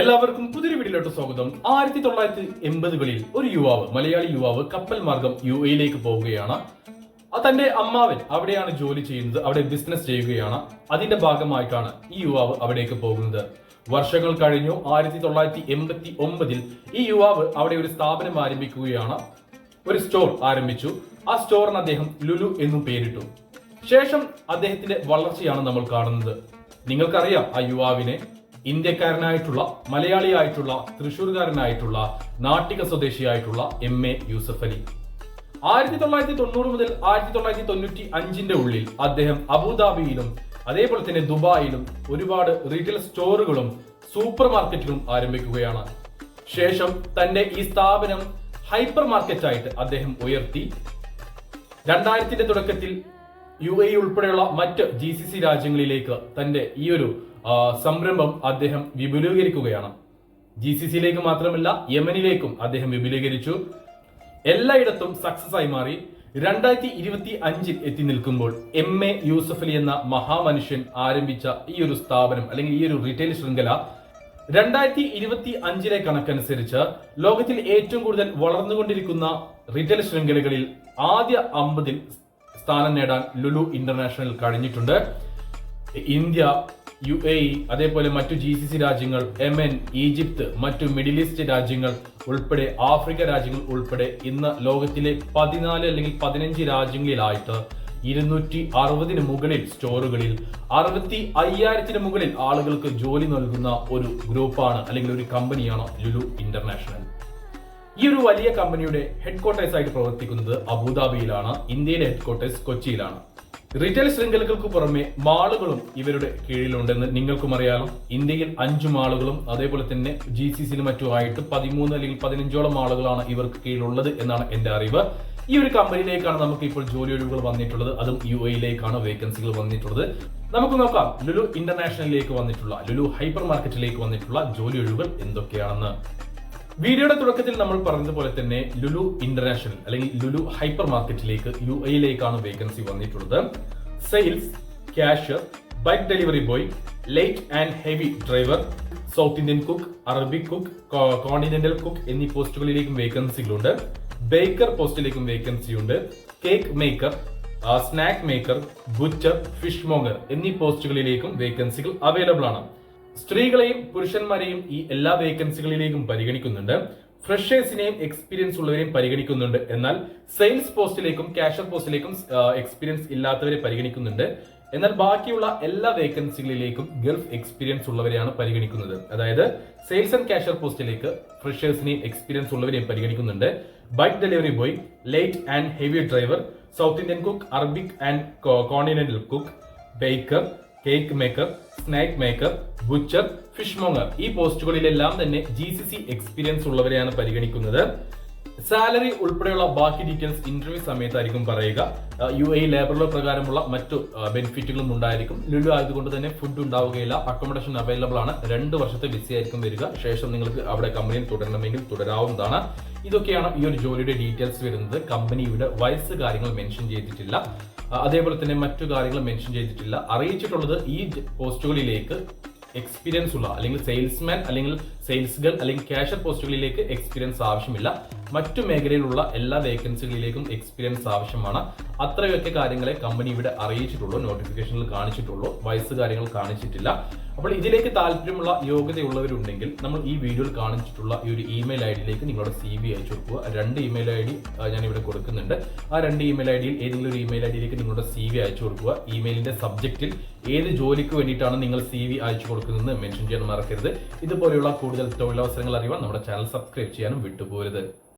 എല്ലാവർക്കും പുതിയൊരു വീട്ടിലോട്ട് സ്വാഗതം. ആയിരത്തി തൊള്ളായിരത്തി എൺപതുകളിൽ ഒരു യുവാവ് മലയാളി യുവാവ് കപ്പൽ മാർഗം യു എയിലേക്ക് പോവുകയാണ്. തന്റെ അമ്മാവൻ അവിടെയാണ് ജോലി ചെയ്യുന്നത് അവിടെ ബിസിനസ് ചെയ്യുകയാണ്. അതിന്റെ ഭാഗമായിട്ടാണ് ഈ യുവാവ് അവിടേക്ക് പോകുന്നത്. വർഷങ്ങൾ കഴിഞ്ഞു ആയിരത്തി തൊള്ളായിരത്തി എൺപത്തി ഒമ്പതിൽ ഈ യുവാവ് അവിടെ ഒരു സ്ഥാപനം ആരംഭിക്കുകയാണ്. ഒരു സ്റ്റോർ ആരംഭിച്ചു. ആ സ്റ്റോറിന് അദ്ദേഹം ലുലു എന്നും പേരിട്ടു. ശേഷം അദ്ദേഹത്തിന്റെ വളർച്ചയാണ് നമ്മൾ കാണുന്നത്. നിങ്ങൾക്കറിയാം ആ യുവാവിനെ. ഇന്ത്യക്കാരനായിട്ടുള്ള മലയാളിയായിട്ടുള്ള തൃശൂർകാരനായിട്ടുള്ള നാട്ടിക സ്വദേശിയായിട്ടുള്ള എം എ യൂസഫ് അലി. ആയിരത്തി തൊള്ളായിരത്തി തൊണ്ണൂറ് മുതൽ ആയിരത്തി തൊള്ളായിരത്തി തൊണ്ണൂറ്റി അഞ്ചിന്റെ ഉള്ളിൽ അദ്ദേഹം അബുദാബിയിലും അതേപോലെ തന്നെ ദുബായിലും ഒരുപാട് റീറ്റെയിൽ സ്റ്റോറുകളും സൂപ്പർ മാർക്കറ്റുകളും ആരംഭിക്കുകയാണ്. ശേഷം തന്റെ ഈ സ്ഥാപനം ഹൈപ്പർ മാർക്കറ്റായിട്ട് അദ്ദേഹം ഉയർത്തി. രണ്ടായിരത്തിന്റെ തുടക്കത്തിൽ യു എ ഉൾപ്പെടെയുള്ള മറ്റ് ജി സി സി രാജ്യങ്ങളിലേക്ക് തന്റെ ഈ ഒരു സംരംഭം അദ്ദേഹം വിപുലീകരിക്കുകയാണ്. ജി സി സിയിലേക്ക് മാത്രമല്ല യമനിലേക്കും അദ്ദേഹം വിപുലീകരിച്ചു. എല്ലായിടത്തും സക്സസ് ആയി മാറി. രണ്ടായിരത്തി ഇരുപത്തി അഞ്ചിൽ എത്തി നിൽക്കുമ്പോൾ എം എ യൂസഫലി എന്ന മഹാമനുഷ്യൻ ആരംഭിച്ച ഈ ഒരു സ്ഥാപനം അല്ലെങ്കിൽ ഈ ഒരു റീറ്റെയിൽ ശൃംഖല രണ്ടായിരത്തി ഇരുപത്തി അഞ്ചിലെ കണക്കനുസരിച്ച് ലോകത്തിൽ ഏറ്റവും കൂടുതൽ വളർന്നുകൊണ്ടിരിക്കുന്ന റീറ്റെയിൽ ശൃംഖലകളിൽ ആദ്യ അമ്പതിൽ സ്ഥാനം നേടാൻ ലുലു ഇന്റർനാഷണൽ കഴിഞ്ഞിട്ടുണ്ട്. ഇന്ത്യ യു എ ഇ അതേപോലെ മറ്റു ജി സി സി രാജ്യങ്ങൾ യമൻ ഈജിപ്ത് മറ്റു മിഡിൽ ഈസ്റ്റ് രാജ്യങ്ങൾ ഉൾപ്പെടെ ആഫ്രിക്ക രാജ്യങ്ങൾ ഉൾപ്പെടെ ഇന്ന് ലോകത്തിലെ പതിനാല് അല്ലെങ്കിൽ പതിനഞ്ച് രാജ്യങ്ങളിലായിട്ട് ഇരുന്നൂറ്റി അറുപതിന് മുകളിൽ സ്റ്റോറുകളിൽ അറുപത്തി അയ്യായിരത്തിന് മുകളിൽ ആളുകൾക്ക് ജോലി നൽകുന്ന ഒരു ഗ്രൂപ്പാണ് അല്ലെങ്കിൽ ഒരു കമ്പനിയാണ് ലുലു ഇന്റർനാഷണൽ. ഈ ഒരു വലിയ കമ്പനിയുടെ ഹെഡ് ക്വാർട്ടേഴ്സ് ആയിട്ട് പ്രവർത്തിക്കുന്നത് അബുദാബിയിലാണ് ഇന്ത്യയിലെ ഹെഡ് ക്വാർട്ടേഴ്സ് കൊച്ചിയിലാണ്. റീറ്റെയിൽ ശൃംഖലകൾക്ക് പുറമെ മാളുകളും ഇവരുടെ കീഴിലുണ്ടെന്ന് നിങ്ങൾക്കും അറിയാം ഇന്ത്യയിൽ അഞ്ച് മാളുകളും അതേപോലെ തന്നെ ജി സി സിന് മറ്റുമായിട്ട് പതിമൂന്ന് അല്ലെങ്കിൽ പതിനഞ്ചോളം മാളുകളാണ് ഇവർക്ക് കീഴിലുള്ളത് എന്നാണ് എന്റെ അറിവ്. ഈ ഒരു കമ്പനിയിലേക്കാണ് നമുക്ക് ഇപ്പോൾ ജോലി ഒഴിവുകൾ വന്നിട്ടുള്ളത്. അതും യു എയിലേക്കാണ് വേക്കൻസികൾ വന്നിട്ടുള്ളത്. നമുക്ക് നോക്കാം. ലുലു ഇന്റർനാഷണലിലേക്ക് വന്നിട്ടുള്ള ലുലു ഹൈപ്പർ മാർക്കറ്റിലേക്ക് വന്നിട്ടുള്ള ജോലി ഒഴിവുകൾ എന്തൊക്കെയാണെന്ന്. വീഡിയോയുടെ തുടക്കത്തിൽ നമ്മൾ പറഞ്ഞതുപോലെ തന്നെ ലുലു ഇന്റർനാഷണൽ അല്ലെങ്കിൽ ലുലു ഹൈപ്പർ മാർക്കറ്റിലേക്ക് യു എയിലേക്കാണ് വേക്കൻസി വന്നിട്ടുള്ളത്. Sales cashier bike delivery boy light and heavy driver south Indian cook Arabic cook continental cook എന്നീ പോസ്റ്റുകളിലേക്കും വേക്കൻസികളുണ്ട് ബേക്കർ പോസ്റ്റിലേക്കും വേക്കൻസി ഉണ്ട് cake maker snack maker butcher fishmonger എന്നീ പോസ്റ്റുകളിലേക്കും വേക്കൻസികൾ അവൈലബിൾ ആണ്. സ്ത്രീകളെയും പുരുഷന്മാരെയും ഈ എല്ലാ വേക്കൻസികളിലേക്കും പരിഗണിക്കുന്നുണ്ട്. ഫ്രഷേഴ്സിനെയും എക്സ്പീരിയൻസ് ഉള്ളവരെയും പരിഗണിക്കുന്നുണ്ട്. എന്നാൽ സെയിൽസ് പോസ്റ്റിലേക്കും ക്യാഷർ പോസ്റ്റിലേക്കും എക്സ്പീരിയൻസ് ഇല്ലാത്തവരെ പരിഗണിക്കുന്നുണ്ട്. എന്നാൽ ബാക്കിയുള്ള എല്ലാ വേക്കൻസികളിലേക്കും ഗൾഫ് എക്സ്പീരിയൻസ് ഉള്ളവരെയാണ് പരിഗണിക്കുന്നത്. അതായത് സെയിൽസ് ആൻഡ് ക്യാഷർ പോസ്റ്റിലേക്ക് ഫ്രഷേഴ്സിനെയും എക്സ്പീരിയൻസ് ഉള്ളവരെയും പരിഗണിക്കുന്നുണ്ട്. Bike delivery boy light and heavy driver South Indian cook Arabic and continental cook baker cake maker snack maker butcher fish monger ഈ പോസ്റ്റുകളിലെല്ലാം തന്നെ ജി സി സി എക്സ്പീരിയൻസ് ഉള്ളവരെയാണ് പരിഗണിക്കുന്നത്. സാലറി ഉൾപ്പെടെയുള്ള ബാക്കി ഡീറ്റെയിൽസ് ഇന്റർവ്യൂ സമയത്തായിരിക്കും പറയുക. യു എ ലേബർ ലോ പ്രകാരമുള്ള മറ്റു ബെനിഫിറ്റുകളും ഉണ്ടായിരിക്കും. ലുലു ആയതുകൊണ്ട് തന്നെ ഫുഡ് ഉണ്ടാവുകയില്ല. അക്കോമഡേഷൻ അവൈലബിൾ ആണ്. രണ്ട് വർഷത്തെ വിസ ആയിരിക്കും വരിക. ശേഷം നിങ്ങൾക്ക് അവിടെ കമ്പനിയിൽ തുടരണമെങ്കിൽ തുടരാവുന്നതാണ്. ഇതൊക്കെയാണ് ഈ ഒരു ജോലിയുടെ ഡീറ്റെയിൽസ് വരുന്നത്. കമ്പനിയുടെ വയസ്സ് കാര്യങ്ങൾ മെൻഷൻ ചെയ്തിട്ടില്ല. അതേപോലെ തന്നെ മറ്റു കാര്യങ്ങൾ മെൻഷൻ ചെയ്തിട്ടില്ല. അറിയിച്ചിട്ടുള്ളത് ഈ പോസ്റ്റുകളിലേക്ക് എക്സ്പീരിയൻസ് ഉള്ള അല്ലെങ്കിൽ സെയിൽസ്മാൻ അല്ലെങ്കിൽ സെയിൽസ് ഗേൾ അല്ലെങ്കിൽ ക്യാഷർ പോസ്റ്റുകളിലേക്ക് എക്സ്പീരിയൻസ് ആവശ്യമില്ല. മറ്റു മേഖലയിലുള്ള എല്ലാ വേക്കൻസികളിലേക്കും എക്സ്പീരിയൻസ് ആവശ്യമാണ്. അത്രയൊക്കെ കാര്യങ്ങളെ കമ്പനി ഇവിടെ അറിയിച്ചിട്ടുള്ളൂ നോട്ടിഫിക്കേഷനിൽ കാണിച്ചിട്ടുള്ളൂ വയസ്സ് കാര്യങ്ങൾ കാണിച്ചിട്ടില്ല. അപ്പോൾ ഇതിലേക്ക് താല്പര്യമുള്ള യോഗ്യതയുള്ളവരുണ്ടെങ്കിൽ നമ്മൾ ഈ വീഡിയോയിൽ കാണിച്ചിട്ടുള്ള ഈ ഒരു ഇമെയിൽ ഐ ഡിയിലേക്ക് നിങ്ങളുടെ സി വി അയച്ചു കൊടുക്കുക. രണ്ട് ഇമെയിൽ ഐ ഡി ഞാൻ ഇവിടെ കൊടുക്കുന്നുണ്ട്. ആ രണ്ട് ഇമെയിൽ ഐ ഡിയിൽ ഏതെങ്കിലും ഒരു ഇമെയിൽ ഐ ഡിയിലേക്ക് നിങ്ങളുടെ സി വി അയച്ചു കൊടുക്കുക. ഇമെയിലിന്റെ സബ്ജക്റ്റിൽ ഏത് ജോലിക്ക് വേണ്ടിയിട്ടാണ് നിങ്ങൾ സി വി അയച്ചു കൊടുക്കുന്നതെന്ന് മെൻഷൻ ചെയ്യാൻ മറക്കരുത്. ഇതുപോലെയുള്ള കൂടുതൽ തൊഴിലവസരങ്ങൾ അറിയാൻ നമ്മുടെ ചാനൽ സബ്സ്ക്രൈബ് ചെയ്യാനും വിട്ടുപോകരുത്